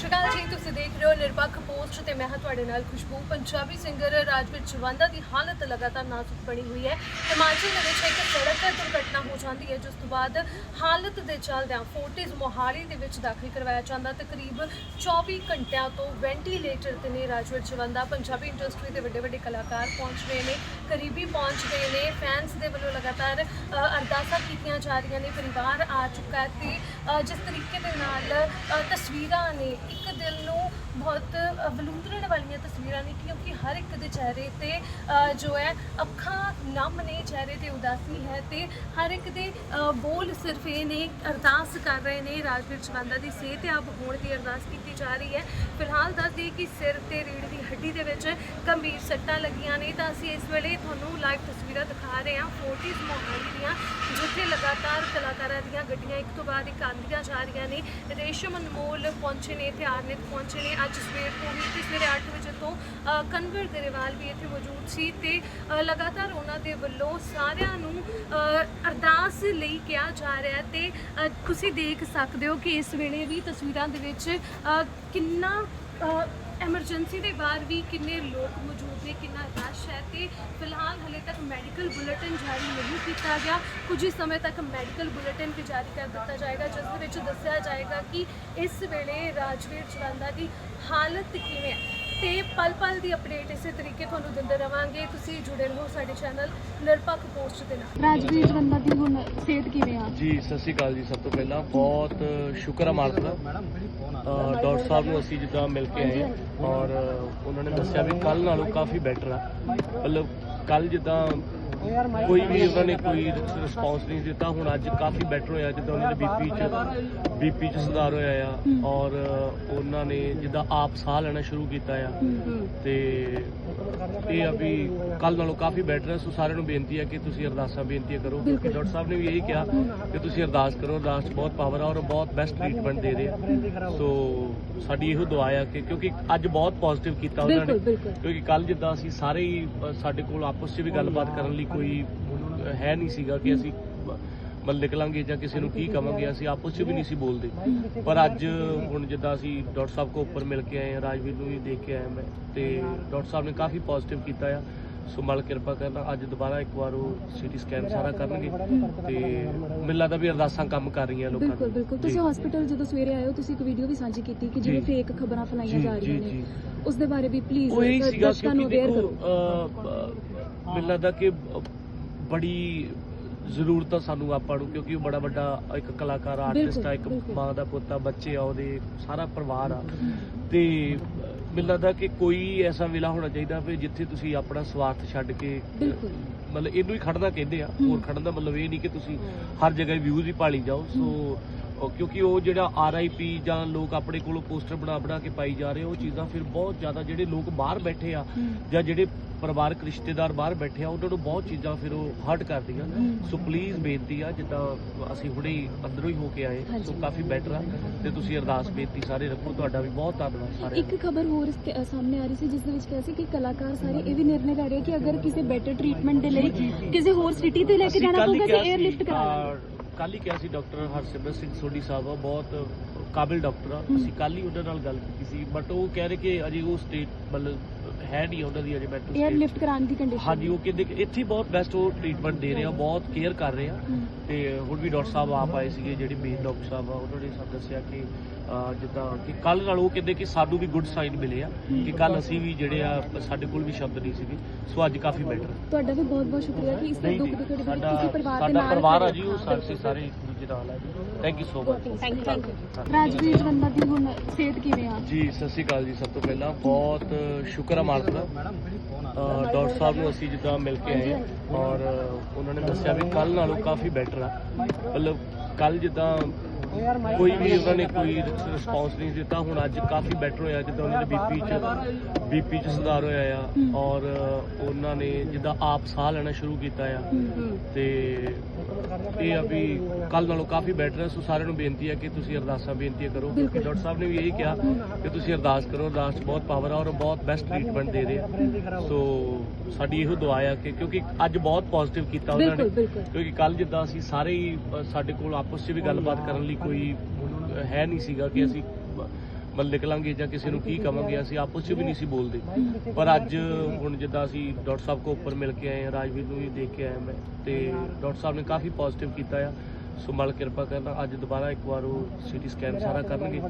ਸ਼੍ਰੀ ਅਕਾਲ ਜੀ, ਤੁਸੀਂ ਦੇਖ ਰਹੇ ਹੋ ਨਿਰਪੱਖ ਪੋਸਟ ਤੇ ਮੈਂ ਹਾਂ ਤੁਹਾਡੇ ਨਾਲ ਖੁਸ਼ਬੂ। ਪੰਜਾਬੀ ਸਿੰਗਰ ਰਾਜਵੀਰ ਚਵੰਦਾ ਦੀ ਹਾਲਤ ਲਗਾਤਾਰ ਨਾਜ਼ੁਕ ਬਣੀ ਹੋਈ ਹੈ। ਹਿਮਾਚਲ ਦੇ ਵਿੱਚ ਇੱਕ ਸੜਕ ਦੁਰਘਟਨਾ ਹੋ ਜਾਂਦੀ ਹੈ, ਜਿਸ ਤੋਂ ਬਾਅਦ ਹਾਲਤ ਦੇ ਚੱਲਦਿਆਂ ਫੋਰਟਿਸ ਮੋਹਾਲੀ ਦੇ ਵਿੱਚ ਦਾਖਲ ਕਰਵਾਇਆ ਜਾਂਦਾ ਤਕਰੀਬ 24 ਘੰਟਿਆਂ ਤੋਂ ਵੈਂਟੀਲੇਟਰ ਤੇ ਨੇ ਰਾਜਵੀਰ ਚਵੰਦਾ ਪੰਜਾਬੀ ਇੰਡਸਟਰੀ ਦੇ ਵੱਡੇ ਵੱਡੇ ਕਲਾਕਾਰ ਪਹੁੰਚ ਰਹੇ ਨੇ। ਕਰੀਬੀ ਪਹੁੰਚ ਗਏ ਨੇ। ਫੈਨਸ ਦੇ ਵੱਲੋਂ ਲਗਾਤਾਰ ਅਰਦਾਸਾਂ ਕੀਤੀਆਂ ਜਾ ਰਹੀਆਂ ਨੇ। ਪਰਿਵਾਰ ਆ ਚੁੱਕਾ ਹੈ ਤੇ ਜਿਸ ਤਰੀਕੇ ਦੇ ਨਾਲ ਤਸਵੀਰਾਂ ਨੇ ਇੱਕ ਦਿਲ ਨੂੰ ਬਹੁਤ ਅ, ਵਾਲੀਆਂ ਤਸਵੀਰਾਂ ਨੇ ਕਿਉਂਕਿ ਹਰ ਇੱਕ ਦੇ ਚਿਹਰੇ ਤੇ ਜੋ ਹੈ ਅੱਖਾਂ ਨਮ ਨੇ ਚਿਹਰੇ ਤੇ ਉਦਾਸੀ ਹੈ ਤੇ ਹਰ ਇੱਕ ਦੇ ਬੋਲ ਸਿਰਫ ਇਹ ਨੇ ਅਰਦਾਸ ਕਰ ਰਹੇ ਨੇ। ਰਾਜਵੀਰ ਚਵੰਦਾ ਦੀ ਸਿਹਤਯਾਬ ਹੋਣ ਦੀ ਅਰਦਾਸ ਕੀਤੀ ਜਾ ਰਹੀ ਹੈ। ਫਿਲਹਾਲ ਦੱਸ ਦਈਏ ਕਿ ਸਿਰ ਤੇ ਰੀੜ ਦੀ ਹੱਡੀ ਦੇ ਵਿੱਚ ਗੰਭੀਰ ਸੱਟਾਂ ਲੱਗੀਆਂ ਨੇ। ਤਾਂ ਅਸੀਂ ਇਸ ਵੇਲੇ ਤੁਹਾਨੂੰ ਲਾਈਵ ਤਸਵੀਰਾਂ ਦਿਖਾ ਰਹੇ ਹਾਂ। ਫੋਰਟਿਸ ਮੋਹਾਲੀ ਦੀਆਂ ਜਿੱਥੇ ਲਗਾਤਾਰ ਕਲਾਕਾਰਾਂ ਦੀਆਂ ਗੱਡੀਆਂ ਇੱਕ ਤੋਂ ਬਾਅਦ ਇੱਕ ਆਉਂਦੀਆਂ ਜਾ ਰਹੀਆਂ ਨੇ। ਰੇਸ਼ਮ ਅਨਮੋਲ ਪਹੁੰਚੇ ਨੇ ਤੇ ਆਰਨਿਤ ਪਹੁੰਚੇ ਨੇ। ਅੱਜ ਸਵੇਰ ਤੋਂ ਹੀ ਤੇ ਸਵੇਰੇ 8 ਵਜੇ ਤੋਂ ਅ, ਕਨਵਰ ਗਰੇਵਾਲ ਵੀ ਇੱਥੇ ਮੌਜੂਦ ਸੀ ਤੇ ਲਗਾਤਾਰ ਉਹਨਾਂ ਦੇ ਵੱਲੋਂ ਸਾਰਿਆਂ ਨੂੰ ਅਰਦਾਸ ਲਈ ਕਿਹਾ ਜਾ ਰਿਹਾ ਹੈ ਤੇ ਤੁਸੀਂ ਦੇਖ ਸਕਦੇ ਹੋ ਕਿ ਇਸ ਵੇਲੇ ਵੀ ਤਸਵੀਰਾਂ ਦੇ ਵਿੱਚ ਕਿੰਨਾ ਐਮਰਜੈਂਸੀ ਦੇ ਬਾਅਦ ਵੀ ਕਿੰਨੇ ਲੋਕ ਮੌਜੂਦ ਨੇ, ਕਿੰਨਾ ਰਸ਼ ਹੈ ਤੇ ਫਿਲਹਾਲ ਹਲੇ ਤੱਕ ਮੈਡੀਕਲ ਬੁਲੇਟਿਨ ਜਾਰੀ ਨਹੀਂ ਕੀਤਾ ਗਿਆ। ਕੁਝ ਹੀ ਸਮੇਂ ਤੱਕ ਮੈਡੀਕਲ ਬੁਲੇਟਿਨ ਵੀ ਜਾਰੀ ਕਰ ਦਿੱਤਾ ਜਾਏਗਾ, ਜਿਸ ਦੇ ਵਿੱਚ ਦੱਸਿਆ ਜਾਏਗਾ ਕਿ ਇਸ ਵੇਲੇ ਰਾਜਵੀਰ ਚਵੰਦਾ ਦੀ ਹਾਲਤ ਕਿਵੇਂ ਹੈ। ਤੇ ਪਲ ਪਲ ਦੀ ਅਪਡੇਟ ਇਸੇ ਤਰੀਕੇ ਤੁਹਾਨੂੰ ਦਿੰਦੇ ਰਵਾਂਗੇ। ਤੁਸੀਂ ਜੁੜੇ ਰਹੋ ਸਾਡੇ ਚੈਨਲ ਨਿਰਪੱਖ ਪੋਸਟ ਦੇ ਨਾਲ। ਰਾਜਵੀਰ ਜਵੰਦਾ ਦੀ ਹੁਣ ਸਿਹਤ ਕਿਵੇਂ ਆ? ਜੀ ਸਤਿ ਸ਼੍ਰੀ ਅਕਾਲ ਜੀ ਸਭ ਤੋਂ ਪਹਿਲਾਂ ਬਹੁਤ ਸ਼ੁਕਰ ਹੈ ਮਾਲਕ ਦਾ। ਡਾਕਟਰ ਸਾਹਿਬ ਨੂੰ ਅਸੀਂ ਜਿੱਦਾਂ ਮਿਲ ਕੇ ਆਏ ਔਰ ਉਹਨਾਂ ਨੇ ਦੱਸਿਆ ਵੀ ਕੱਲ ਨਾਲੋਂ ਕਾਫੀ ਬੈਟਰ ਆ। ਮਤਲਬ ਕੱਲ ਜਿੱਦਾਂ ਕੋਈ ਵੀ ਉਹਨਾਂ ਨੇ ਕੋਈ ਰਿਸਪੌਂਸ ਨਹੀਂ ਦਿੱਤਾ। ਹੁਣ ਅੱਜ ਕਾਫੀ ਬੈਟਰ ਹੋਇਆ ਜਿੱਦਾਂ ਉਹਨਾਂ ਦੇ ਬੀਪੀ ਚ ਬੀਪੀ ਚ ਸੁਧਾਰ ਹੋਇਆ ਆ ਔਰ ਉਹਨਾਂ ਨੇ ਜਿੱਦਾਂ ਆਪ ਸਾਹ ਲੈਣਾ ਸ਼ੁਰੂ ਕੀਤਾ ਆ। ਤੇ ਇਹ ਆ ਵੀ ਕੱਲ ਨਾਲੋਂ ਕਾਫੀ ਬੈਟਰ ਹੈ ਸੋ ਸਾਰਿਆਂ ਨੂੰ ਬੇਨਤੀ ਹੈ ਕਿ ਤੁਸੀਂ ਅਰਦਾਸਾਂ ਬੇਨਤੀਆਂ ਕਰੋ। ਕਿਉਂਕਿ ਡਾਕਟਰ ਸਾਹਿਬ ਨੇ ਵੀ ਇਹੀ ਕਿਹਾ ਕਿ ਤੁਸੀਂ ਅਰਦਾਸ ਕਰੋ ਅਰਦਾਸ ਬਹੁਤ ਪਾਵਰ ਆ ਔਰ ਬਹੁਤ ਬੈਸਟ ਟ੍ਰੀਟਮੈਂਟ ਦੇ ਰਹੇ ਆ। ਸੋ ਸਾਡੀ ਇਹੋ ਦੁਆ ਆ ਕਿ ਕਿਉਂਕਿ ਅੱਜ ਬਹੁਤ ਪੋਜ਼ਿਟਿਵ ਕੀਤਾ ਉਹਨਾਂ ਨੇ। ਕਿਉਂਕਿ ਕੱਲ ਜਿੱਦਾਂ ਅਸੀਂ ਸਾਰੇ ਹੀ ਸਾਡੇ ਕੋਲ ਆਪਸ 'ਚ ਵੀ ਗੱਲਬਾਤ ਕਰਨ ਲਈ ਕੋਈ ਹੈ ਨਹੀਂ ਸੀਗਾ ਕਿ ਅਸੀਂ ਬ- ਮਤਲਬ ਨਿਕਲਾਂਗੇ ਜਾਂ ਕਿਸੇ ਨੂੰ ਕੀ ਕਵਾਂਗੇ, ਅਸੀਂ ਆਪਸ 'ਚ ਵੀ ਨਹੀਂ ਸੀ ਬੋਲਦੇ। ਪਰ ਅੱਜ ਹੁਣ ਜਿੱਦਾਂ ਅਸੀਂ ਡਾਕਟਰ ਸਾਹਿਬ ਕੋ ਉੱਪਰ ਮਿਲ ਕੇ ਆਏ ਹਾਂ, ਰਾਜਵੀਰ ਨੂੰ ਵੀ ਦੇਖ ਕੇ ਆਇਆ ਮੈਂ, ਤੇ ਡਾਕਟਰ ਸਾਹਿਬ ਨੇ ਕਾਫੀ ਪੋਜ਼ਿਟਿਵ ਕੀਤਾ ਆ। ਸੋ ਮਲ ਕਿਰਪਾ ਕਰਨਾ ਅੱਜ ਦੁਬਾਰਾ ਇੱਕ ਵਾਰ ਉਹ ਸੀਟੀ ਸਕੈਨ ਸਾਰਾ ਕਰਨਗੇ ਤੇ ਮੈਨੂੰ ਲੱਗਦਾ ਵੀ ਅਰਦਾਸਾਂ ਕੰਮ ਕਰ ਰਹੀਆਂ ਲੋਕਾਂ ਬਿਲਕੁਲ ਬਿਲਕੁਲ ਤੁਸੀਂ। ਹਸਪੀਟਲ ਜਦੋਂ ਸਵੇਰੇ ਆਏ ਹੋ ਤੁਸੀਂ ਇੱਕ ਵੀਡੀਓ ਵੀ ਸਾਂਝੀ ਕੀਤੀ ਕਿ ਜਿਵੇਂ ਜੀ। ਫੇਕ ਖਬਰਾਂ ਫੈਲਾਈਆਂ ਜੀ, ਰਹੀਆਂ ਨੇ। ਉਸ ਦੇ ਬਾਰੇ ਵੀ ਪਲੀਜ਼ ਦਰਸ਼ਕਾਂ ਨੂੰ ਅਵੇਅਰ ਕਰੋ ਮੈਨੂੰ ਲੱਗਦਾ ਕਿ ਬੜੀ ਜ਼ਰੂਰਤ ਆ ਸਾਨੂੰ ਆਪਾਂ ਨੂੰ ਕਿਉਂਕਿ ਉਹ ਬੜਾ ਵੱਡਾ ਇੱਕ ਕਲਾਕਾਰ ਆਰਟਿਸਟ ਆ ਇੱਕ। ਮਾਂ ਦਾ ਪੁੱਤ ਆ ਬੱਚੇ ਆ ਉਹਦੇ ਸਾਰਾ ਪਰਿਵਾਰ ਆ ਤੇ ਮੈਨੂੰ ਲੱਗਦਾ ਕਿ ਕੋਈ ਐਸਾ ਵੇਲਾ ਹੋਣਾ ਚਾਹੀਦਾ ਵੀ ਜਿੱਥੇ ਤੁਸੀਂ ਆਪਣਾ ਸਵਾਰਥ ਛੱਡ ਕੇ ਬਿਲਕੁਲ। ਮਤਲਬ ਇਹਨੂੰ ਹੀ ਖੜਨਾ ਕਹਿੰਦੇ ਆ। ਹੋਰ ਖੜਨ ਦਾ ਮਤਲਬ ਇਹ ਨਹੀਂ ਕਿ ਤੁਸੀਂ ਹਰ ਜਗ੍ਹਾ ਵਿਊਜ਼ ਹੀ ਭਾਲੀ ਜਾਓ। ਸੋ ਉਹ ਕਿਉਂਕਿ ਉਹ ਜਿਹੜਾ ਆਰਆਈਪੀ ਜਾਂ ਲੋਕ ਆਪਣੇ ਕੋਲੋਂ ਪੋਸਟਰ ਬਣਾ ਬਣਾ ਕੇ ਪਾਈ ਜਾ ਰਹੇ ਉਹ ਚੀਜ਼ਾਂ ਫਿਰ ਬਹੁਤ ਜ਼ਿਆਦਾ ਜਿਹੜੇ ਲੋਕ ਬਾਹਰ ਬੈਠੇ ਆ। ਜਾਂ ਜਿਹੜੇ ਪਰਿਵਾਰਕ ਰਿਸ਼ਤੇਦਾਰ ਬਾਹਰ ਬੈਠੇ ਆ ਉਹਨਾਂ ਨੂੰ ਬਹੁਤ ਚੀਜ਼ਾਂ ਫਿਰ ਉਹ ਹਰਟ ਕਰਦੀਆਂ। ਸੋ ਪਲੀਜ਼ ਬੇਨਤੀ ਆ ਜਿੱਦਾਂ ਅਸੀਂ ਹੁਣੇ ਅੰਦਰੋਂ ਹੀ ਹੋ ਕੇ ਆਏ। ਸੋ ਕਾਫੀ ਬੈਟਰ ਆ ਤੇ ਤੁਸੀਂ ਅਰਦਾਸ ਬੇਨਤੀ ਸਾਰੇ ਰੱਖੋ ਤੁਹਾਡਾ ਵੀ ਬਹੁਤ ਧੰਨਵਾਦ ਸਾਰਿਆਂ ਦਾ ਇੱਕ ਖਬਰ ਹੋਰ ਤੇ- ਸਾਹਮਣੇ ਆ ਰਹੀ ਸੀ ਜਿਸ ਦੇ ਵਿੱਚ ਕਿਹਾ ਸੀ ਕਿ ਕਲਾਕਾਰ ਸਾਰੇ ਇਹ ਵੀ ਨਿਰਣੇ ਲੈ ਰਹੇ ਕਿ ਅਗਰ ਕਿਸੇ ਬੈਟਰ ਟ੍ਰੀਟਮੈਂਟ ਦੇ ਲਈ ਕਿਸੇ ਹੋਰ ਸਿਟੀ ਤੇ ਲੈ ਕੇ ਜਾਣਾ ਪਊਗਾ ਅਸੀਂ 에ਅਰਲਿਫਟ ਕਰਾ ਲਾਂਗੇ ਕੱਲ੍ਹ ਹੀ ਕਿਹਾ ਸੀ ਡਾਕਟਰ ਹਰਸਿਮਰਤ ਸਿੰਘ ਸੋਢੀ ਸਾਹਿਬ ਆ ਬਹੁਤ ਕਾਬਿਲ ਡਾਕਟਰ ਆ। ਅਸੀਂ ਕੱਲ ਹੀ ਉਹਨਾਂ ਨਾਲ ਗੱਲ ਕੀਤੀ ਸੀ ਬਟ ਉਹ ਕਹਿ ਰਹੇ ਕਿ ਅਜੇ ਉਹ ਸਟੇਟ ਮਤਲਬ ਹੈ ਨਹੀਂ ਉਹਨਾਂ ਦੀ ਅਜੇ ਮੈਂਟਲ 에ਅਰਲਿਫਟ ਕਰਾਉਣ ਦੀ ਕੰਡੀਸ਼ਨ ਹਾਂਜੀ ਉਹ ਕਹਿੰਦੇ ਕਿ ਇੱਥੇ ਬਹੁਤ ਬੈਸਟ ਉਹ ਟ੍ਰੀਟਮੈਂਟ ਦੇ ਰਹੇ ਆ ਬਹੁਤ ਕੇਅਰ ਕਰ ਰਹੇ ਆ। ਤੇ ਹੁਣ ਵੀ ਡਾਕਟਰ ਸਾਹਿਬ ਆਪ ਆਏ ਸੀਗੇ ਜਿਹੜੇ ਮੇਨ ਡਾਕਟਰ ਸਾਹਿਬ ਆ ਉਹਨਾਂ ਨੇ ਸਾਨੂੰ ਦੱਸਿਆ ਕਿ ਜਿੱਦਾਂ ਕਿ ਕੱਲ ਨਾਲ ਉਹ ਕਹਿੰਦੇ ਕਿ ਸਾਨੂੰ ਵੀ ਗੁੱਡ ਸਾਈਨ ਮਿਲੇ ਆ ਕਿ ਕੱਲ ਅਸੀਂ ਵੀ ਜਿਹੜੇ ਆ ਸਾਡੇ ਕੋਲ ਵੀ ਸ਼ਬਦ ਨਹੀਂ ਸੀਗੇ ਸੋ ਅੱਜ ਕਾਫੀ ਬੈਟਰ ਤੁਹਾਡਾ ਵੀ ਬਹੁਤ ਬਹੁਤ ਸ਼ੁਕਰੀਆ ਕਿ ਇਸ ਦੁੱਖ ਦੀ ਘੜੀ ਵਿੱਚ ਸਾਡਾ ਤੁਸੀਂ ਪਰਿਵਾਰ ਦੇ ਸਾਡਾ ਨਾਲ ਪਰਿਵਾਰ ਆ ਜੀ। ਉਹ ਸਾਰੇ ਸਾਰੇ ਇੱਕ ਦੂਜੇ ਨਾਲ ਆ thank you so much thank you thank you Rajvir Jawanda ਦੀ ਹੁਣ ਸਿਹਤ ਕਿਵੇਂ ਆ? ਜੀ ਸਤਿ ਸ਼੍ਰੀ ਅਕਾਲ ਜੀ ਸਭ ਤੋਂ ਪਹਿਲਾਂ ਬਹੁਤ ਸ਼ੁਕਰ ਹੈ ਮਾਲਕ ਦਾ। ਡਾਕਟਰ ਸਾਹਿਬ ਨੂੰ ਅਸੀਂ ਜਿੱਦਾਂ ਮਿਲ ਕੇ ਆਏ ਔਰ ਉਹਨਾਂ ਨੇ ਦੱਸਿਆ ਵੀ ਕੱਲ ਨਾਲੋਂ ਕਾਫੀ ਬੈਟਰ ਆ। ਮਤਲਬ ਕੱਲ ਜਿੱਦਾਂ ਕੋਈ ਵੀ ਉਹਨਾਂ ਨੇ ਕੋਈ ਰਿਸਪੌਂਸ ਨਹੀਂ ਦਿੱਤਾ। ਹੁਣ ਅੱਜ ਕਾਫੀ ਬੈਟਰ ਹੋਇਆ ਜਿੱਦਾਂ ਉਹਨਾਂ ਦੇ ਬੀਪੀ ਚ ਬੀਪੀ ਚ ਸੁਧਾਰ ਹੋਇਆ ਆ ਔਰ ਉਹਨਾਂ ਨੇ ਜਿੱਦਾਂ ਆਪ ਸਾਹ ਲੈਣਾ ਸ਼ੁਰੂ ਕੀਤਾ ਆ। ਤੇ ਇਹ ਆ ਵੀ ਕੱਲ ਨਾਲੋਂ ਕਾਫੀ ਬੈਟਰ ਹੈ ਸੋ ਸਾਰਿਆਂ ਨੂੰ ਬੇਨਤੀ ਹੈ ਕਿ ਤੁਸੀਂ ਅਰਦਾਸਾਂ ਬੇਨਤੀਆਂ ਕਰੋ। ਕਿਉਂਕਿ। ਡਾਕਟਰ ਸਾਹਿਬ ਨੇ ਵੀ ਇਹੀ ਕਿਹਾ ਕਿ ਤੁਸੀਂ ਅਰਦਾਸ ਕਰੋ। ਅਰਦਾਸ ਬਹੁਤ ਪਾਵਰ ਆ ਔਰ ਬਹੁਤ ਬੈਸਟ ਟ੍ਰੀਟਮੈਂਟ ਦੇ ਰਹੇ ਆ। ਸੋ ਸਾਡੀ ਇਹੋ ਦੁਆ ਆ ਕਿ ਕਿਉਂਕਿ ਅੱਜ ਬਹੁਤ ਪੋਜ਼ਿਟਿਵ ਕੀਤਾ ਉਹਨਾਂ ਨੇ। ਕਿਉਂਕਿ ਕੱਲ ਜਿੱਦਾਂ ਅਸੀਂ ਸਾਰੇ ਹੀ ਸਾਡੇ ਕੋਲ ਆਪਸ 'ਚ ਵੀ ਗੱਲਬਾਤ ਕਰਨ ਲਈ ਕੋਈ ਹੈ ਨਹੀਂ ਸੀਗਾ ਕਿ ਅਸੀਂ ਮਤਲਬ ਨਿਕਲਾਂਗੇ ਜਾਂ ਕਿਸੇ ਨੂੰ ਕੀ ਕਵਾਂਗੇ ਅਸੀਂ ਆਪਸ 'ਚ ਵੀ ਨਹੀਂ ਸੀ ਬੋਲਦੇ। ਪਰ ਅੱਜ ਹੁਣ ਜਿੱਦਾਂ ਅਸੀਂ ਡਾਕਟਰ ਸਾਹਿਬ ਕੋ ਉੱਪਰ ਮਿਲ ਕੇ ਆਏ ਰਾਜਵੀਰ ਨੂੰ ਵੀ ਦੇਖ ਕੇ ਆਇਆ ਮੈਂ ਤੇ ਡਾਕਟਰ ਸਾਹਿਬ ਨੇ ਕਾਫੀ ਪੋਜ਼ਿਟਿਵ ਕੀਤਾ ਆ। ਸੋ ਮਲ ਕਿਰਪਾ ਕਰਨਾ ਅੱਜ ਦੁਬਾਰਾ ਇੱਕ ਵਾਰ ਉਹ ਸੀਟੀ ਸਕੈਨ ਸਾਰਾ ਕਰਨਗੇ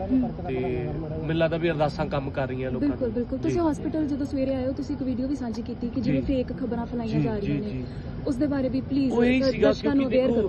ਤੇ ਮੈਨੂੰ ਲੱਗਦਾ ਵੀ ਅਰਦਾਸਾਂ ਕੰਮ ਕਰ ਰਹੀਆਂ ਲੋਕਾਂ ਬਿਲਕੁਲ ਬਿਲਕੁਲ। ਤੁਸੀਂ। ਹਸਪੀਟਲ ਜਦੋਂ ਸਵੇਰੇ ਆਏ ਹੋ ਤੁਸੀਂ ਇੱਕ ਵੀਡੀਓ ਵੀ ਸਾਂਝੀ ਕੀਤੀ ਕਿ ਜਿਵੇਂ। ਫੇਕ ਖਬਰਾਂ ਫੈਲਾਈਆਂ ਜੀ ਰਹੀਆਂ ਨੇ। ਉਸ ਦੇ ਬਾਰੇ ਵੀ ਪਲੀਜ਼ ਦਰਸ਼ਕਾਂ ਨੂੰ ਅਵੇਅਰ ਕਰੋ।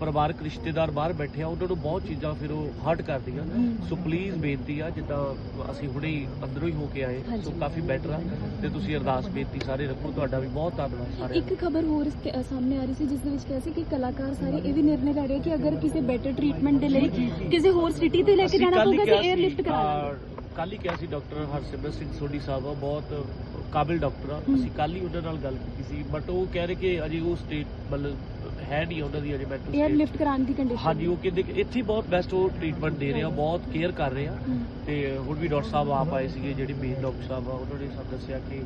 ਪਰਿਵਾਰਕ ਰਿਸ਼ਤੇਦਾਰ ਬਾਹਰ ਬੈਠੇ ਆ ਉਹਨਾਂ ਨੂੰ ਬਹੁਤ ਚੀਜ਼ਾਂ ਫਿਰ ਉਹ ਹਰਟ ਕਰਦੀਆਂ। ਸੋ ਪਲੀਜ਼ ਬੇਨਤੀ ਆ ਜਿੱਦਾਂ ਅਸੀਂ ਹੁਣੇ ਹੀ ਅੰਦਰੋਂ ਹੀ ਹੋ ਕੇ ਆਏ। ਸੋ ਕਾਫੀ ਬੈਟਰ ਆ। ਤੇ ਤੁਸੀਂ ਅਰਦਾਸ ਬੇਨਤੀ ਸਾਰੇ ਰੱਖੋ ਤੁਹਾਡਾ ਵੀ ਬਹੁਤ ਧੰਨਵਾਦ ਸਾਰਿਆਂ ਦਾ। ਇੱਕ ਖਬਰ ਹੋਰ ਸਾਹਮਣੇ ਆ ਰਹੀ ਸੀ ਜਿਸ ਦੇ ਵਿੱਚ ਕਿਹਾ ਸੀ ਕਿ ਕਲਾਕਾਰ ਸਾਰੇ ਇਹ ਵੀ ਨਿਰਣੇ ਲੈ ਰਹੇ ਕਿ ਅਗਰ ਕਿਸੇ ਬੈਟਰ ਟ੍ਰੀਟਮੈਂਟ ਦੇ ਲਈ ਕਿਸੇ ਹੋਰ ਸਿਟੀ ਤੇ ਲੈ ਕੇ ਜਾਣਾ ਪਊਗਾ ਤੇ 에ਕਰਾ ਲਾਂਗੇ ਅਹ, ਕੱਲ੍ਹ ਹੀ ਕਿਹਾ ਸੀ ਡਾਕਟਰ ਹਰਸਿਮਰਤ ਸਿੰਘ ਸੋਢੀ ਸਾਹਿਬ ਆ, ਬਹੁਤ ਕਾਬਿਲ ਡਾਕਟਰ ਆ। ਅਸੀਂ ਕੱਲ ਹੀ ਉਹਨਾਂ ਨਾਲ ਗੱਲ ਕੀਤੀ ਸੀ ਬਟ ਉਹ ਕਹਿ ਰਹੇ ਕਿ ਅਜੇ ਉਹ ਸਟੇਟ ਮਤਲਬ ਹੈ ਨਹੀਂ ਉਹਨਾਂ ਦੀ ਅਜੇ ਮੈਂਟਲ 에ਅਰਲਿਫਟ ਕਰਾਉਣ ਦੀ ਕੰਡੀਸ਼ਨ ਹਾਂਜੀ ਉਹ ਕਹਿੰਦੇ ਕਿ ਇੱਥੇ ਬਹੁਤ ਬੈਸਟ ਉਹ ਟ੍ਰੀਟਮੈਂਟ ਦੇ ਰਹੇ ਆ ਬਹੁਤ ਕੇਅਰ ਕਰ ਰਹੇ ਆ। ਤੇ ਹੁਣ ਵੀ ਡਾਕਟਰ ਸਾਹਿਬ ਆਪ ਆਏ ਸੀਗੇ ਜਿਹੜੇ ਮੇਨ ਡਾਕਟਰ ਸਾਹਿਬ ਆ ਉਹਨਾਂ ਨੇ ਸਾਨੂੰ ਦੱਸਿਆ ਕਿ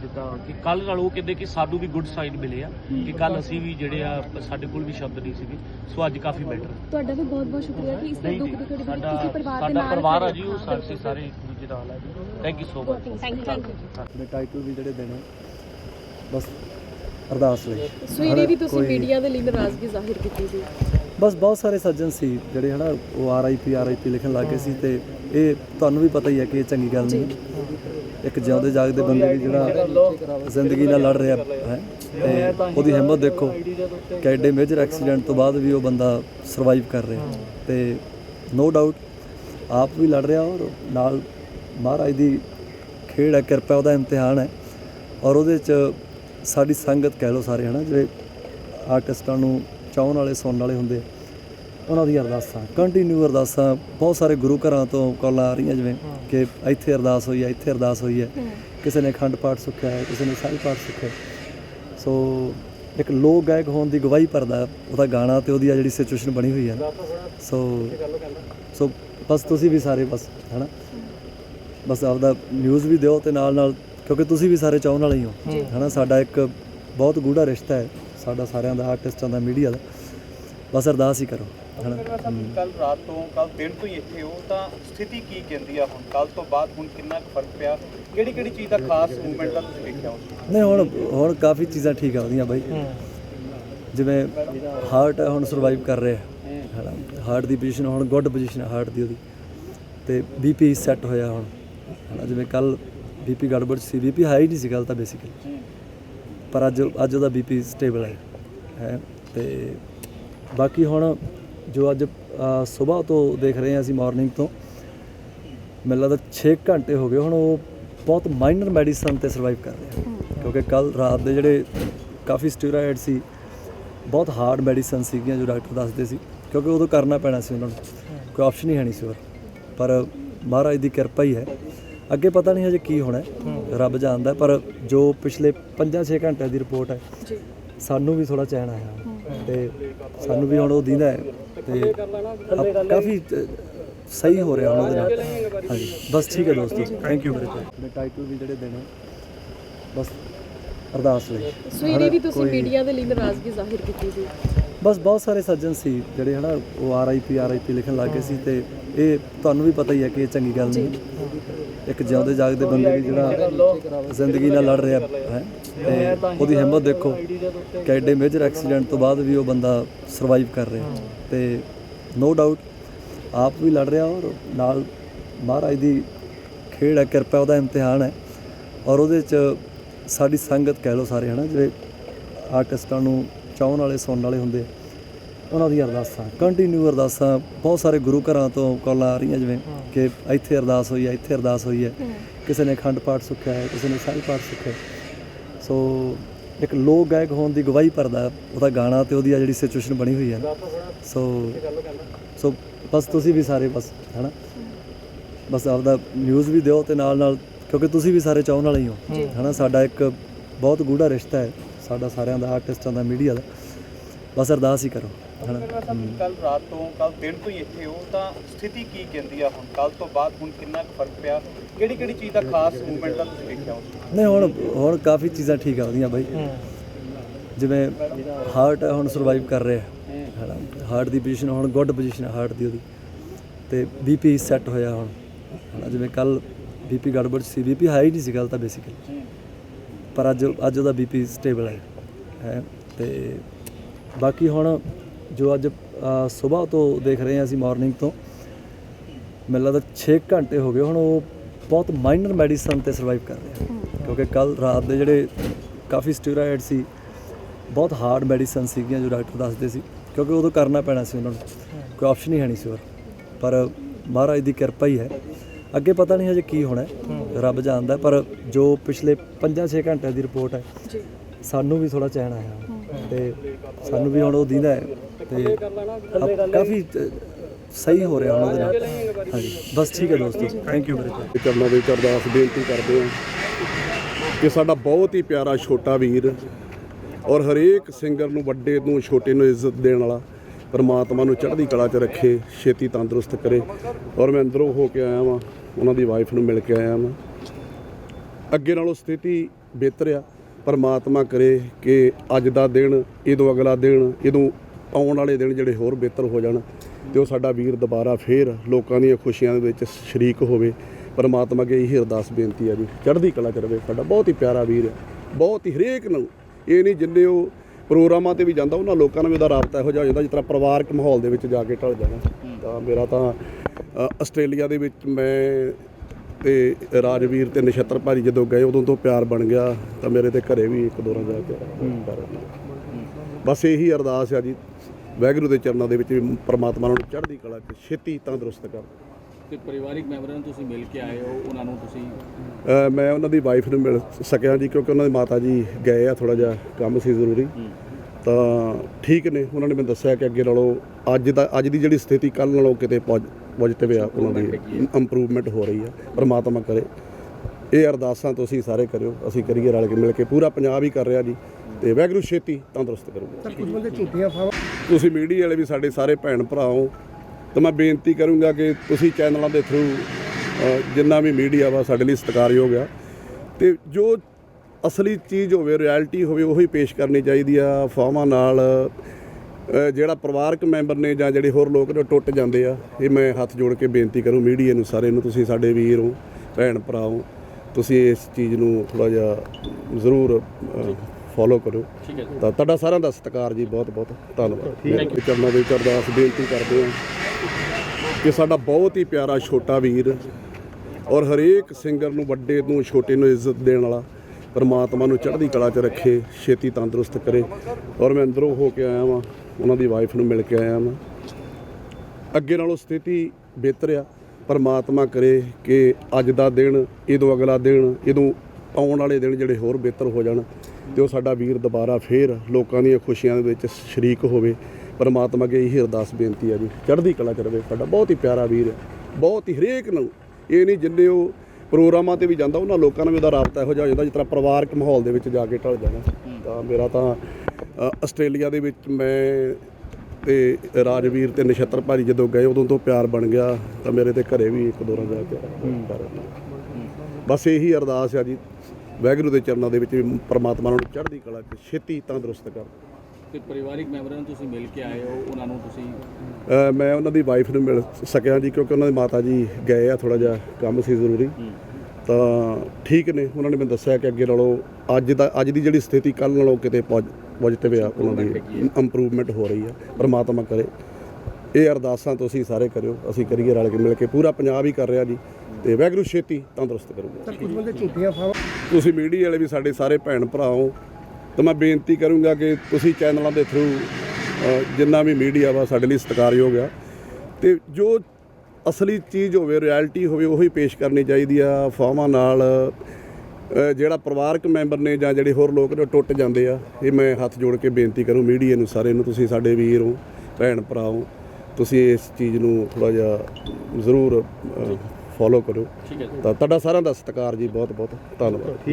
ਜਿੱਦਾਂ ਕਿ ਕੱਲ ਨਾਲ ਉਹ ਕਹਿੰਦੇ ਕਿ ਸਾਨੂੰ ਵੀ ਗੁੱਡ ਸਾਈਨ ਮਿਲੇ ਆ ਕਿ ਕੱਲ ਅਸੀਂ ਵੀ ਜਿਹੜੇ ਆ ਸਾਡੇ ਕੋਲ ਵੀ ਸ਼ਬਦ ਨਹੀਂ ਸੀਗੇ ਸੋ ਅੱਜ ਕਾਫੀ ਬੈਟਰ ਤੁਹਾਡਾ ਵੀ ਬਹੁਤ ਬਹੁਤ ਸ਼ੁਕਰੀਆ ਕਿ ਇਸ ਦੁੱਖ ਦੀ ਘੜੀ ਵਿੱਚ ਸਾਡਾ ਤੁਸੀਂ ਪਰਿਵਾਰ ਦੇ ਸਾਡਾ ਨਾਲ ਪਰਿਵਾਰ ਆ ਜੀ। ਉਹ ਹਾਂ, ਸਾਰੇ ਸਾਰੇ ਇੱਕ ਦੂਜੇ ਨਾਲ ਆ ਜੀ। Thank you so much thank you thank you ਆਪਣੇ ਟਾਈਟਲ ਵੀ ਜਿਹੜੇ ਦੇਣੇ ਬਸ ਅਰਦਾਸ ਲਈ। ਸਵੇਰੇ ਵੀ ਤੁਸੀਂ ਮੀਡੀਆ ਦੇ ਲਈ ਨਾਰਾਜ਼ਗੀ ਜ਼ਾਹਿਰ ਕੀਤੀ ਸੀ? ਬਸ ਬਹੁਤ ਸਾਰੇ ਸੱਜਣ ਸੀ ਜਿਹੜੇ ਹਨਾ ਉਹ R I P R I ਪੀ ਲਿਖਣ ਲੱਗੇ ਸੀ ਤੇ ਇਹ ਤੁਹਾਨੂੰ ਵੀ ਪਤਾ ਹੀ ਹੈ ਕਿ ਇਹ ਚੰਗੀ ਗੱਲ ਨਹੀਂ। ਇੱਕ ਜਿਉਂਦੇ ਜਾਗਦੇ ਬੰਦੇ ਦੀ ਜਿਹੜਾ ਜ਼ਿੰਦਗੀ ਨਾਲ ਲੜ ਰਿਹਾ ਹੈ ਤੇ ਉਹਦੀ ਹਿੰਮਤ ਦੇਖੋ ਕਿ ਐਡੇ ਮੇਜਰ ਐਕਸੀਡੈਂਟ ਤੋਂ ਬਾਅਦ ਵੀ ਉਹ ਬੰਦਾ ਸਰਵਾਈਵ ਕਰ ਰਿਹਾ। ਤੇ ਨੋ ਡਾਊਟ ਆਪ ਵੀ ਲੜ ਰਿਹਾ ਔਰ ਨਾਲ ਮਹਾਰਾਜ ਦੀ ਖੇਡ ਹੈ ਕਿਰਪਾ ਉਹਦਾ ਇਮਤਿਹਾਨ ਹੈ ਔਰ ਉਹਦੇ ਚ ਸਾਡੀ ਸੰਗਤ ਕਹਿ ਲਓ ਸਾਰੇ ਹਨਾ ਜਿਹੜੇ ਆਰਟਿਸਟਾਂ ਨੂੰ ਚਾਹਣ ਵਾਲੇ ਸੁਣਨ ਵਾਲੇ ਹੁੰਦੇ ਉਹਨਾਂ ਦੀ ਅਰਦਾਸਾਂ। ਕੰਟੀਨਿਊ ਅਰਦਾਸਾਂ ਬਹੁਤ ਸਾਰੇ ਗੁਰੂ ਘਰਾਂ ਤੋਂ ਕਾਲਾਂ ਆ ਰਹੀਆਂ ਜਿਵੇਂ ਕਿ ਇੱਥੇ ਅਰਦਾਸ ਹੋਈ ਹੈ ਇੱਥੇ ਅਰਦਾਸ ਹੋਈ ਹੈ। ਕਿਸੇ ਨੇ ਖੰਡ ਪਾਠ ਸੁੱਖਿਆ ਹੈ ਕਿਸੇ ਨੇ ਸਾਹਿਬ ਪਾਠ ਸੁੱਖਿਆ। ਸੋ ਇੱਕ ਲੋਕ ਗਾਇਕ ਹੋਣ ਦੀ ਗਵਾਹੀ ਭਰਦਾ ਉਹਦਾ ਗਾਣਾ ਤੇ ਉਹਦੀ ਆ ਜਿਹੜੀ ਸਿਚੁਏਸ਼ਨ ਬਣੀ ਹੋਈ ਹੈ। ਨਾ। ਸੋ ਸੋ ਬਸ ਤੁਸੀਂ ਵੀ ਸਾਰੇ ਬਸ ਹਨਾ। ਬਸ ਆਪਦਾ ਨਿਊਜ਼ ਵੀ ਦਿਓ ਤੇ ਨਾਲ ਨਾਲ ਕਿਉਂਕਿ ਤੁਸੀਂ ਵੀ ਸਾਰੇ ਚਾਹਣ ਵਾਲੇ ਹੀ ਹੋ। ਹਨਾ ਸਾਡਾ ਇੱਕ ਬਹੁਤ ਗੂੜਾ ਰਿਸ਼ਤਾ ਹੈ। ਸਾਡਾ ਸਾਰਿਆਂ ਦਾ ਆਰਟਿਸਟਾਂ ਦਾ ਮੀਡੀਆ ਦਾ। ਬਸ ਅਰਦਾਸ ਹੀ ਕਰੋ। ਕੱਲ ਰਾਤ ਤੋਂ ਕੱਲ ਦਿਨ ਤੋਂ ਹੀ ਇੱਥੇ ਹੋ ਤਾਂ ਸਥਿਤੀ ਕੀ ਕਹਿੰਦੀ ਆ ਹੁਣ? ਕੱਲ ਤੋਂ ਬਾਅਦ ਹੁਣ ਕਿੰਨਾ ਫ਼ਰਕ ਪਿਆ? ਕਿਹੜੀ ਕਿਹੜੀ ਚੀਜ਼ ਦਾ ਖਾਸ ਮੂਵਮੈਂਟ ਦਾ ਤੁਸੀਂ ਉਸ ਨਹੀਂ ਹੁਣ ਹੁਣ ਕਾਫੀ ਚੀਜ਼ਾਂ ਠੀਕ ਆ ਉਹਦੀਆਂ ਬਾਈ ਜਿਵੇਂ ਹਾਰਟ ਹੁਣ ਸਰਵਾਈਵ ਕਰ ਰਿਹਾ। ਹੈ। ਹਾਰਟ ਦੀ ਪੋਜੀਸ਼ਨ ਹੁਣ ਗੁੱਡ ਪੋਜੀਸ਼ਨ ਹਾਰਟ ਦੀ ਉਹਦੀ। ਤੇ ਬੀਪੀ ਸੈੱਟ ਹੋਇਆ ਹੁਣ। ਜਿਵੇਂ ਕੱਲ ਬੀਪੀ ਗੜਬੜ ਸੀ। ਬੀਪੀ ਹਾਈ ਨਹੀਂ ਸੀ ਗੱਲ ਤਾਂ ਬੇਸਿਕਲੀ ਪਰ ਅੱਜ ਅੱਜ ਉਹਦਾ ਬੀਪੀ ਸਟੇਬਲ ਹੈ। ਹੈ ਤੇ ਬਾਕੀ ਹੁਣ ਜੋ ਅੱਜ ਸਵੇਰ ਤੋਂ ਦੇਖ ਰਹੇ ਹਾਂ ਅਸੀਂ ਮਾਰਨਿੰਗ ਤੋਂ ਮੈਨੂੰ ਲੱਗਦਾ 6 ਘੰਟੇ ਹੋ ਗਏ ਹੁਣ ਉਹ ਬਹੁਤ ਮਾਈਨਰ ਮੈਡੀਸਨ ਤੇ ਸਰਵਾਈਵ ਕਰ ਰਿਹਾ। ਕਿਉਂਕਿ ਕੱਲ ਰਾਤ ਦੇ ਜਿਹੜੇ ਕਾਫੀ ਸਟੀਰੋਇਡ ਸੀ ਬਹੁਤ ਹਾਰਡ ਮੈਡੀਸਨ ਸੀਗੀਆਂ ਜੋ ਡਾਕਟਰ ਦੱਸਦੇ ਸੀ। ਕਿਉਂਕਿ ਉਦੋਂ ਕਰਨਾ ਪੈਣਾ ਸੀ ਉਹਨਾਂ ਨੂੰ। ਕੋਈ ਆਪਸ਼ਨ ਹੀ ਹੈ ਨਹੀਂ ਸੀ ਹੋਰ। ਪਰ ਮਹਾਰਾਜ ਦੀ ਕਿਰਪਾ ਹੀ ਹੈ। ਅੱਗੇ ਪਤਾ ਨਹੀਂ ਹਜੇ ਕੀ ਹੋਣਾ ਹੈ। ਰੱਬ ਜਾਣਦਾ ਹੈ, ਪਰ ਜੋ ਪਿਛਲੇ 5-6 ਘੰਟਿਆਂ ਦੀ ਰਿਪੋਰਟ ਹੈ ਜੀ। ਸਾਨੂੰ ਵੀ ਥੋੜਾ ਚੈਨ ਆਇਆ। ਤੇ ਸਾਨੂੰ ਵੀ ਹੁਣ ਉਹ ਦਿੰਦਾ ਹੈ। ਤੇ ਕਾਫੀ ਅ, ਸਹੀ ਹੋ ਰਿਹਾ ਹੁਣ ਉਹਦੇ ਨਾਲ। ਹਾਂਜੀ। ਬਸ ਠੀਕ ਹੈ ਦੋਸਤੋ। ਥੈਂਕ ਯੂ ਵੈਰੀ ਮਚ ਆਪਣੇ ਟਾਈਟਲ ਵੀ ਜਿਹੜੇ ਦੇਣੇ ਬਸ ਅਰਦਾਸ ਲਈ। ਸਵੇਰੇ ਵੀ ਤੁਸੀਂ ਮੀਡੀਆ ਦੇ ਲਈ ਨਾਰਾਜ਼ਗੀ ਜ਼ਾਹਿਰ ਕੀਤੀ ਸੀ। ਬਸ ਬਹੁਤ ਸਾਰੇ ਸੱਜਣ ਸੀ ਜਿਹੜੇ ਹਨਾ, ਉਹ R I P R I ਪੀ ਲਿਖਣ ਲੱਗੇ ਸੀ ਤੇ ਇਹ ਤੁਹਾਨੂੰ ਵੀ ਪਤਾ ਹੀ ਹੈ ਕਿ ਇਹ ਚੰਗੀ ਗੱਲ ਨਹੀਂ ਇੱਕ ਜਿਉਂਦੇ ਜਾਗਦੇ ਬੰਦੇ ਵੀ ਜਿਹੜਾ ਜ਼ਿੰਦਗੀ ਨਾਲ ਲੜ ਰਿਹਾ ਹੈ ਤੇ ਉਹਦੀ ਹਿੰਮਤ ਦੇਖੋ, ਕਿ ਐਡੇ ਮੇਜਰ ਐਕਸੀਡੈਂਟ ਤੋਂ ਬਾਅਦ ਵੀ ਉਹ ਬੰਦਾ ਸਰਵਾਈਵ ਕਰ ਰਿਹਾ। ਤੇ ਨੋ ਡਾਊਟ ਆਪ ਵੀ ਲੜ ਰਿਹਾ ਔਰ ਨਾਲ ਮਹਾਰਾਜ ਦੀ ਖੇਡ ਹੈ, ਕਿਰਪਾ ਉਹਦਾ ਇਮਤਿਹਾਨ ਹੈ। ਔਰ ਉਹਦੇ ਚ ਸਾਡੀ ਸੰਗਤ ਕਹਿ ਲਓ ਸਾਰੇ ਹਨਾ, ਜਿਹੜੇ ਆਰਟਿਸਟਾਂ ਨੂੰ ਚਾਹਣ ਵਾਲੇ ਸੁਣਨ ਵਾਲੇ ਹੁੰਦੇ ਉਹਨਾਂ ਦੀ ਅਰਦਾਸਾਂ ਕੰਟੀਨਿਊ ਅਰਦਾਸਾਂ ਬਹੁਤ ਸਾਰੇ ਗੁਰੂ ਘਰਾਂ ਤੋਂ ਕਾਲਾਂ ਆ ਰਹੀਆਂ ਜਿਵੇਂ ਕਿ ਇੱਥੇ ਅਰਦਾਸ ਹੋਈ ਹੈ ਇੱਥੇ ਅਰਦਾਸ ਹੋਈ ਹੈ। ਕਿਸੇ ਨੇ ਖੰਡ ਪਾਠ ਸੁੱਖਿਆ ਹੈ ਕਿਸੇ ਨੇ ਸਾਹਿਬ ਪਾਠ ਸੁੱਖਿਆ। ਸੋ ਇੱਕ ਲੋਕ ਗਾਇਕ ਹੋਣ ਦੀ ਗਵਾਹੀ ਭਰਦਾ ਉਹਦਾ ਗਾਣਾ ਤੇ ਉਹਦੀ ਆ ਜਿਹੜੀ ਸਿਚੁਏਸ਼ਨ ਬਣੀ ਹੋਈ ਹੈ। ਸੋ ਸੋ ਬਸ ਤੁਸੀਂ ਵੀ ਸਾਰੇ ਬਸ ਹਨਾ? ਬਸ ਆਪਦਾ ਨਿਊਜ਼ ਵੀ ਦਿਓ ਤੇ ਨਾਲ ਨਾਲ ਕਿਉਂਕਿ ਤੁਸੀਂ ਵੀ ਸਾਰੇ ਚਾਹਣ ਵਾਲੇ ਹੀ ਹੋ ਹਨਾ? ਸਾਡਾ ਇੱਕ ਬਹੁਤ ਗੂੜਾ ਰਿਸ਼ਤਾ ਹੈ। ਸਾਡਾ ਸਾਰਿਆਂ ਦਾ ਆਰਟਿਸਟਾਂ ਦਾ ਮੀਡੀਆ ਦਾ। ਬਸ ਅਰਦਾਸ ਹੀ ਕਰੋ ਹਨਾ? ਕੱਲ ਰਾਤ ਤੋਂ ਕੱਲ ਦਿਨ ਤੋਂ ਹੀ ਇੱਥੇ ਹੋ ਤਾਂ ਸਥਿਤੀ ਕੀ ਕਹਿੰਦੀ ਆ ਹੁਣ? ਕੱਲ ਤੋਂ ਬਾਅਦ ਹੁਣ ਕਿੰਨਾ ਕੁ ਫ਼ਰਕ ਪਿਆ? ਕਿਹੜੀ ਕਿਹੜੀ ਚੀਜ਼ ਦਾ ਖਾਸ ਮੂਵਮੈਂਟ ਦਾ ਤੁਸੀਂ ਵੇਖਿਆ ਉਸ ਨਹੀਂ ਹੁਣ ਹੁਣ ਕਾਫੀ ਚੀਜ਼ਾਂ ਠੀਕ ਆ ਉਹਦੀਆਂ ਬਾਈ। ਜਿਵੇਂ ਹਾਰਟ ਹੁਣ ਸਰਵਾਈਵ ਕਰ ਰਿਹਾ ਹੈ ਹਾਰਟ ਦੀ ਪੋਜੀਸ਼ਨ ਹੁਣ ਗੁੱਡ ਪੋਜੀਸ਼ਨ ਹੈ ਹਾਰਟ ਦੀ ਉਹਦੀ। ਤੇ ਬੀਪੀ ਸੈੱਟ ਹੋਇਆ ਹੁਣ ਹਨਾ, ਜਿਵੇਂ ਕੱਲ ਬੀਪੀ ਗੜਬੜ ਸੀ ਬੀਪੀ ਹਾਈ ਨਹੀਂ ਸੀ ਗੱਲ ਤਾਂ ਬੇਸਿਕਲੀ ਪਰ ਅੱਜ ਅੱਜ ਉਹਦਾ ਬੀਪੀ ਸਟੇਬਲ ਹੈ ਹੈ। ਤੇ ਬਾਕੀ ਹੁਣ ਜੋ ਅੱਜ ਸਵੇਰ ਤੋਂ ਦੇਖ ਰਹੇ ਹਾਂ ਅਸੀਂ ਮਾਰਨਿੰਗ ਤੋਂ ਮੈਨੂੰ ਲੱਗਦਾ 6 ਘੰਟੇ ਹੋ ਗਏ ਹੁਣ ਉਹ ਬਹੁਤ ਮਾਈਨਰ ਮੈਡੀਸਨ ਤੇ ਸਰਵਾਈਵ ਕਰ ਰਿਹਾ। ਕਿਉਂਕਿ ਕੱਲ ਰਾਤ ਦੇ ਜਿਹੜੇ ਕਾਫੀ ਸਟੀਰੋਇਡ ਸੀ ਬਹੁਤ ਹਾਰਡ ਮੈਡੀਸਨ ਸੀਗੀਆਂ ਜੋ ਡਾਕਟਰ ਦੱਸਦੇ ਸੀ ਕਿਉਂਕਿ ਉਦੋਂ ਕਰਨਾ ਪੈਣਾ ਸੀ ਉਹਨਾਂ ਨੂੰ। ਕੋਈ ਆਪਸ਼ਨ ਹੀ ਹੈ ਨਹੀਂ ਸੀ ਹੋਰ। ਪਰ ਮਹਾਰਾਜ ਦੀ ਕਿਰਪਾ ਹੀ ਹੈ। ਅੱਗੇ ਪਤਾ ਨਹੀਂ ਹਜੇ ਕੀ ਹੋਣਾ ਹੈ। ਰੱਬ ਜਾਣਦਾ ਪਰ ਜੋ ਪਿਛਲੇ 5-6 ਘੰਟਿਆਂ ਦੀ ਰਿਪੋਰਟ ਹੈ ਸਾਨੂੰ ਵੀ ਥੋੜਾ ਚੈਨ ਆਇਆ। ਤੇ ਸਾਨੂੰ ਵੀ ਹੁਣ ਉਹ ਦੀਦਾ ਹੈ। ਤੇ ਕਾਫੀ ਸਹੀ ਹੋ ਰਿਹਾ ਹੁਣ ਉਹਦੇ ਨਾਲ। ਹਾਂਜੀ। ਬਸ ਠੀਕ ਹੈ ਦੋਸਤੋ। ਥੈਂਕ ਯੂ ਵੈਰੀ ਮਚ ਕਰਨਾ ਵੀ ਅਰਦਾਸ ਬੇਨਤੀ ਕਰਦੇ ਹਾਂ ਕਿ ਸਾਡਾ ਬਹੁਤ ਹੀ ਪਿਆਰਾ ਛੋਟਾ ਵੀਰ ਔਰ ਹਰੇਕ ਸਿੰਗਰ ਨੂੰ ਵੱਡੇ ਨੂੰ ਛੋਟੇ ਨੂੰ ਇੱਜ਼ਤ ਦੇਣ ਵਾਲਾ ਪਰਮਾਤਮਾ ਨੂੰ ਚੜ੍ਹਦੀ ਕਲਾ 'ਚ ਰੱਖੇ, ਛੇਤੀ ਤੰਦਰੁਸਤ ਕਰੇ। ਔਰ ਮੈਂ ਅੰਦਰੋਂ ਹੋ ਕੇ ਆਇਆ ਵਾਂ, ਉਹਨਾਂ ਦੀ ਵਾਈਫ ਨੂੰ ਮਿਲ ਕੇ ਆਇਆ ਵਾਂ। ਅੱਗੇ ਨਾਲੋਂ ਸਥਿਤੀ ਬਿਹਤਰ ਆ, ਪਰਮਾਤਮਾ ਕਰੇ ਕਿ ਅੱਜ ਦਾ ਦਿਨ ਇਹਦੋਂ ਅਗਲਾ ਦਿਨ ਇਹਦੋਂ ਆਉਣ ਵਾਲੇ ਦਿਨ ਜਿਹੜੇ ਹੋਰ ਬਿਹਤਰ ਹੋ ਜਾਣ ਤੇ ਉਹ ਸਾਡਾ ਵੀਰ ਦੁਬਾਰਾ ਫੇਰ ਲੋਕਾਂ ਦੀਆਂ ਖੁਸ਼ੀਆਂ ਦੇ ਵਿੱਚ ਸ਼ਰੀਕ ਹੋਵੇ। ਪਰਮਾਤਮਾ ਅੱਗੇ ਇਹੀ ਅਰਦਾਸ ਬੇਨਤੀ ਆ ਜੀ, ਚੜ੍ਹਦੀ ਕਲਾ ਚ ਰਵੇ। ਸਾਡਾ ਬਹੁਤ ਹੀ ਪਿਆਰਾ ਵੀਰ ਹੈ ਬਹੁਤ ਹੀ ਹਰੇਕ ਨੂੰ ਇਹ ਨਹੀਂ ਜਿੰਨੇ ਉਹ ਪ੍ਰੋਗਰਾਮਾਂ ਤੇ ਵੀ ਜਾਂਦਾ, ਉਹਨਾਂ ਲੋਕਾਂ ਨਾਲ ਵੀ ਉਹਦਾ ਰਾਬਤਾ ਇਹੋ ਜਿਹਾ ਹੋ ਜਾਂਦਾ, ਜਿਸ ਤਰ੍ਹਾਂ ਪਰਿਵਾਰਕ ਮਾਹੌਲ ਦੇ ਵਿੱਚ ਜਾ ਕੇ ਢਲ ਜਾਣਾ। ਤਾਂ ਮੇਰਾ ਤਾਂ ਆਸਟ੍ਰੇਲੀਆ ਦੇ ਵਿੱਚ ਮੈਂ ਤੇ ਰਾਜਵੀਰ ਤੇ ਨਛੱਤਰ ਭਾਜੀ ਜਦੋਂ ਗਏ, ਉਦੋਂ ਤੋਂ ਪਿਆਰ ਬਣ ਗਿਆ, ਤਾਂ ਮੇਰੇ ਤੇ ਘਰੇ ਵੀ ਇੱਕ ਦੋ ਰਾਂ ਜਾ ਕੇ ਬਸ ਇਹੀ ਅਰਦਾਸ ਆ ਜੀ, ਵਾਹਿਗੁਰੂ ਦੇ ਚਰਨਾਂ ਦੇ ਵਿੱਚ ਵੀ ਪਰਮਾਤਮਾ ਨੂੰ ਚੜ੍ਹਦੀ ਕਲਾ 'ਚ ਛੇਤੀ ਤੰਦਰੁਸਤ ਕਰ। ਤੇ ਪਰਿਵਾਰਿਕ ਮੈਂਬਰਾਂ ਨੂੰ ਤੁਸੀਂ ਮਿਲ ਕੇ ਆਏ ਹੋ ਉਹਨਾਂ ਨੂੰ ਤੁਸੀਂ ਮੈਂ ਉਹਨਾਂ ਦੀ ਵਾਈਫ ਨੂੰ ਮਿਲ ਸਕਿਆ ਜੀ ਕਿਉਂਕਿ ਉਹਨਾਂ ਦੀ ਮਾਤਾ ਜੀ ਗਏ ਆ ਥੋੜਾ ਜਿਹਾ ਕੰਮ ਸੀ ਜ਼ਰੂਰੀ। ਤਾਂ ਠੀਕ ਨੇ ਉਹਨਾਂ ਨੇ ਮੈਨੂੰ ਦੱਸਿਆ ਕਿ ਅੱਗੇ ਨਾਲੋਂ ਅੱਜ ਦਾ ਅੱਜ ਦੀ ਜਿਹੜੀ ਸਥਿਤੀ ਕੱਲ ਨਾਲੋਂ ਕਿਤੇ ਪੋਜ਼ਿਟਿਵ ਆ ਉਹਨਾਂ ਦੀ ਇੰਪਰੂਵਮੈਂਟ ਹੋ ਰਹੀ ਆ ਪਰਮਾਤਮਾ ਕਰੇ। ਇਹ ਅਰਦਾਸਾਂ ਤੁਸੀਂ ਸਾਰੇ ਕਰਿਓ ਅਸੀਂ ਕਰੀਏ ਰਲ ਕੇ ਮਿਲ ਕੇ ਪੂਰਾ ਪੰਜਾਬ ਹੀ ਕਰ ਰਿਹਾ ਜੀ ਤੇ ਵਾਹਿਗੁਰੂ ਛੇਤੀ ਤੰਦਰੁਸਤ ਕਰੂਗਾ। ਕੁਝ ਬੰਦੇ ਝੂਠੀਆਂ ਫਾਵਾਂ ਤੁਸੀਂ ਮੀਡੀਆ ਵਾਲੇ ਵੀ ਸਾਡੇ ਸਾਰੇ ਭੈਣ ਭਰਾ ਹੋ ਤਾਂ ਮੈਂ ਬੇਨਤੀ ਕਰੂੰਗਾ ਕਿ ਤੁਸੀਂ ਚੈਨਲਾਂ ਦੇ ਥਰੂ ਜਿੰਨਾ ਵੀ ਮੀਡੀਆ ਵਾ ਸਾਡੇ ਲਈ ਸਤਿਕਾਰਯੋਗ ਆ। ਤੇ ਜੋ ਅਸਲੀ ਚੀਜ਼ ਹੋਵੇ ਰਿਐਲਿਟੀ ਹੋਵੇ ਉਹੀ ਪੇਸ਼ ਕਰਨੀ ਚਾਹੀਦੀ ਆ ਫਾਰਮਾਂ ਨਾਲ। ਜਿਹੜਾ ਪਰਿਵਾਰਕ ਮੈਂਬਰ ਨੇ ਜਾਂ ਜਿਹੜੇ ਹੋਰ ਲੋਕ ਨੇ ਟੁੱਟ ਜਾਂਦੇ ਆ। ਇਹ ਮੈਂ ਹੱਥ ਜੋੜ ਕੇ ਬੇਨਤੀ ਕਰੂੰ ਮੀਡੀਆ ਨੂੰ ਸਾਰੇ ਨੂੰ ਤੁਸੀਂ ਸਾਡੇ ਵੀਰ ਹੋ ਭੈਣ ਭਰਾ ਹੋ ਤੁਸੀਂ ਇਸ ਚੀਜ਼ ਨੂੰ ਥੋੜਾ ਜਿਹਾ ਜ਼ਰੂਰ ਫੋਲੋ ਕਰੋ। ਠੀਕ ਹੈ ਤਾਂ ਤੁਹਾਡਾ ਸਾਰਿਆਂ ਦਾ ਸਤਿਕਾਰ ਜੀ ਬਹੁਤ ਬਹੁਤ ਧੰਨਵਾਦ ਮੇਰੇ ਚਰਨਾਂ ਦੇ ਅਰਦਾਸ ਬੇਨਤੀ ਕਰਦੇ ਹਾਂ। ਕਿ ਸਾਡਾ ਬਹੁਤ ਹੀ ਪਿਆਰਾ ਛੋਟਾ ਵੀਰ ਔਰ ਹਰੇਕ ਸਿੰਗਰ ਨੂੰ, ਵੱਡੇ ਨੂੰ, ਛੋਟੇ ਨੂੰ ਇੱਜ਼ਤ ਦੇਣ ਵਾਲਾ ਪਰਮਾਤਮਾ ਨੂੰ ਚੜ੍ਹਦੀ ਕਲਾ 'ਚ ਰੱਖੇ, ਛੇਤੀ ਤੰਦਰੁਸਤ ਕਰੇ। ਔਰ ਮੈਂ ਅੰਦਰੋਂ ਹੋ ਕੇ ਆਇਆ ਵਾਂ, ਉਹਨਾਂ ਦੀ ਵਾਈਫ ਨੂੰ ਮਿਲ ਕੇ ਆਇਆ ਵਾਂ। ਅੱਗੇ ਨਾਲੋਂ ਸਥਿਤੀ ਬਿਹਤਰ ਆ, ਪਰਮਾਤਮਾ ਕਰੇ ਕਿ ਅੱਜ ਦਾ ਦਿਨ ਇਹਦੋਂ ਅਗਲਾ ਦਿਨ ਇਹਦੋਂ ਆਉਣ ਵਾਲੇ ਦਿਨ ਜਿਹੜੇ ਹੋਰ ਬਿਹਤਰ ਹੋ ਜਾਣ ਤੇ ਉਹ ਸਾਡਾ ਵੀਰ ਦੁਬਾਰਾ ਫੇਰ ਲੋਕਾਂ ਦੀਆਂ ਖੁਸ਼ੀਆਂ ਦੇ ਵਿੱਚ ਸ਼ਰੀਕ ਹੋਵੇ। ਪਰਮਾਤਮਾ ਅੱਗੇ ਇਹੀ ਅਰਦਾਸ ਬੇਨਤੀ ਆ ਜੀ। ਚੜ੍ਹਦੀ ਕਲਾ ਚ ਰਵੇ ਸਾਡਾ। ਬਹੁਤ ਹੀ ਪਿਆਰਾ ਵੀਰ ਹੈ। ਬਹੁਤ ਹੀ ਹਰੇਕ ਨੂੰ ਇਹ ਨਹੀਂ ਜਿੰਨੇ ਉਹ ਪ੍ਰੋਗਰਾਮਾਂ ਤੇ ਵੀ ਜਾਂਦਾ ਉਹਨਾਂ ਲੋਕਾਂ ਨਾਲ ਵੀ ਉਹਦਾ ਰਾਬਤਾ ਇਹੋ ਜਿਹਾ ਹੋ ਜਾਂਦਾ ਜਿਸ ਤਰ੍ਹਾਂ ਪਰਿਵਾਰਕ ਮਾਹੌਲ ਦੇ ਵਿੱਚ ਜਾ ਕੇ ਢਲ ਜਾਣਾ। ਤਾਂ ਮੇਰਾ ਤਾਂ ਆਸਟ੍ਰੇਲੀਆ ਦੇ ਵਿੱਚ ਮੈਂ ਤੇ ਰਾਜਵੀਰ ਤੇ ਨਛੱਤਰ ਭਾਜੀ ਜਦੋਂ ਗਏ ਉਦੋਂ ਤੋਂ ਪਿਆਰ ਬਣ ਗਿਆ। ਤਾਂ ਮੇਰੇ ਤੇ ਘਰੇ ਵੀ ਇੱਕ ਦੋ ਰਾਂ ਜਾ ਕੇ ਬਸ ਇਹੀ ਅਰਦਾਸ ਆ ਜੀ। ਵਾਹਿਗੁਰੂ ਦੇ ਚਰਨਾਂ ਦੇ ਵਿੱਚ ਵੀ ਪ੍ਰਮਾਤਮਾ ਨੂੰ ਚੜ੍ਹਦੀ ਕਲਾ ਛੇਤੀ ਤੰਦਰੁਸਤ ਕਰ। ਤੇ ਪਰਿਵਾਰਿਕ ਮੈਂਬਰਾਂ ਨੂੰ ਤੁਸੀਂ ਮਿਲ ਕੇ ਆਏ ਹੋ ਉਹਨਾਂ ਨੂੰ ਤੁਸੀਂ ਮੈਂ ਉਹਨਾਂ ਦੀ ਵਾਈਫ ਨੂੰ ਮਿਲ ਸਕਿਆ ਜੀ ਕਿਉਂਕਿ ਉਹਨਾਂ ਦੀ ਮਾਤਾ ਜੀ ਗਏ ਆ ਥੋੜਾ ਜਿਹਾ ਕੰਮ ਸੀ ਜ਼ਰੂਰੀ। ਤਾਂ ਠੀਕ ਨੇ ਉਹਨਾਂ ਨੇ ਮੈਨੂੰ ਦੱਸਿਆ ਕਿ ਅੱਗੇ ਨਾਲੋਂ ਅੱਜ ਦਾ ਅੱਜ ਦੀ ਜਿਹੜੀ ਸਥਿਤੀ ਕੱਲ ਨਾਲੋਂ ਕਿਤੇ ਪੋਜ਼ਿਟਿਵ ਆ ਉਹਨਾਂ ਦੀ ਇੰਪਰੂਵਮੈਂਟ ਹੋ ਰਹੀ ਆ ਪਰਮਾਤਮਾ ਕਰੇ। ਇਹ ਅਰਦਾਸਾਂ ਤੁਸੀਂ ਸਾਰੇ ਕਰਿਓ ਅਸੀਂ ਕਰੀਏ ਰਲ ਕੇ ਮਿਲ ਕੇ ਪੂਰਾ ਪੰਜਾਬ ਹੀ ਕਰ ਰਿਹਾ ਜੀ ਤੇ ਵਾਹਿਗੁਰੂ ਛੇਤੀ ਤੰਦਰੁਸਤ ਕਰੂਗਾ। ਕੁਝ ਬੰਦੇ ਝੂਠੀਆਂ ਫਾਵਾਂ ਤੁਸੀਂ ਮੀਡੀਆ ਵਾਲੇ ਵੀ ਸਾਡੇ ਸਾਰੇ ਭੈਣ ਭਰਾ ਹੋ ਤਾਂ ਮੈਂ ਬੇਨਤੀ ਕਰੂੰਗਾ ਕਿ ਤੁਸੀਂ ਚੈਨਲਾਂ ਦੇ ਥਰੂ ਜਿੰਨਾ ਵੀ ਮੀਡੀਆ ਵਾ ਸਾਡੇ ਲਈ ਸਤਿਕਾਰਯੋਗ ਆ। ਤੇ ਜੋ ਅਸਲੀ ਚੀਜ਼ ਹੋਵੇ ਰਿਐਲਿਟੀ ਹੋਵੇ ਉਹੀ ਪੇਸ਼ ਕਰਨੀ ਚਾਹੀਦੀ ਆ ਫਾਰਮਾਂ ਨਾਲ। ਜਿਹੜਾ ਪਰਿਵਾਰਕ ਮੈਂਬਰ ਨੇ ਜਾਂ ਜਿਹੜੇ ਹੋਰ ਲੋਕ ਨੇ ਟੁੱਟ ਜਾਂਦੇ ਆ। ਇਹ ਮੈਂ ਹੱਥ ਜੋੜ ਕੇ ਬੇਨਤੀ ਕਰੂੰ ਮੀਡੀਆ ਨੂੰ ਸਾਰੇ ਨੂੰ ਤੁਸੀਂ ਸਾਡੇ ਵੀਰ ਹੋ ਭੈਣ ਭਰਾ ਹੋ ਤੁਸੀਂ ਇਸ ਚੀਜ਼ ਨੂੰ ਥੋੜਾ ਜਿਹਾ ਜ਼ਰੂਰ ਫੋਲੋ ਕਰੋ ਤਾਂ ਤੁਹਾਡਾ ਸਾਰਿਆਂ ਦਾ ਸਤਿਕਾਰ ਜੀ ਬਹੁਤ ਬਹੁਤ ਧੰਨਵਾਦ